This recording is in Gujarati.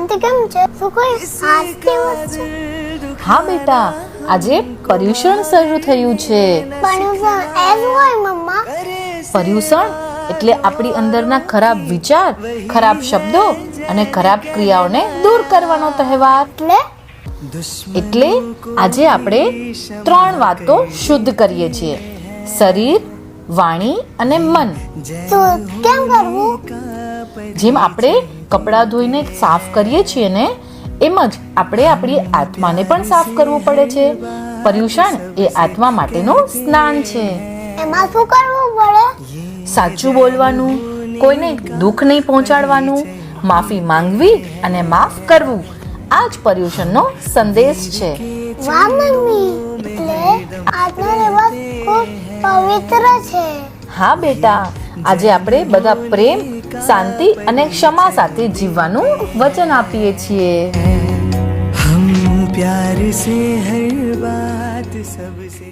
શાંતિ કેમ છે? શું કોઈ ખાસ દિવસ છે? હા બેટા આજે પર્યુષણ શરૂ થયું છે. પર્યુષણ એમ હોય મમ્મા? પર્યુષણ એટલે આપણી અંદરના ખરાબ વિચાર ખરાબ શબ્દો અને ખરાબ ક્રિયાઓને દૂર કરવાનો તહેવાર. એટલે? એટલે આજે આપણે ત્રણ વાતો શુદ્ધ કરીએ છીએ. શરીર વાણી અને મન. તો કેમ કરવું? જેમ આપણે કપડાં ધોઈને સાફ કરીએ છીએ ને એમ જ આપણે આપણી આત્માને પણ સાફ કરવું પડે છે. પર્યુષણ એ આત્મા માટેનું સ્નાન છે. એમાં શું કરવું પડે? સાચું બોલવાનું કોઈને દુઃખ નહીં પહોંચાડવાનું માફી માંગવી અને માફ કરવું આ જ પર્યુષણનો સંદેશ છે. વાહ મમ્મી. એટલે દિવસ ખૂબ પવિત્ર છે. હા, બેટા. આજે આપણે બધા પ્રેમ, શાંતિ અને ક્ષમા સાથે જીવવાનું વચન આપીએ છીએ. હમ પ્યાર સે હર બાત સબસે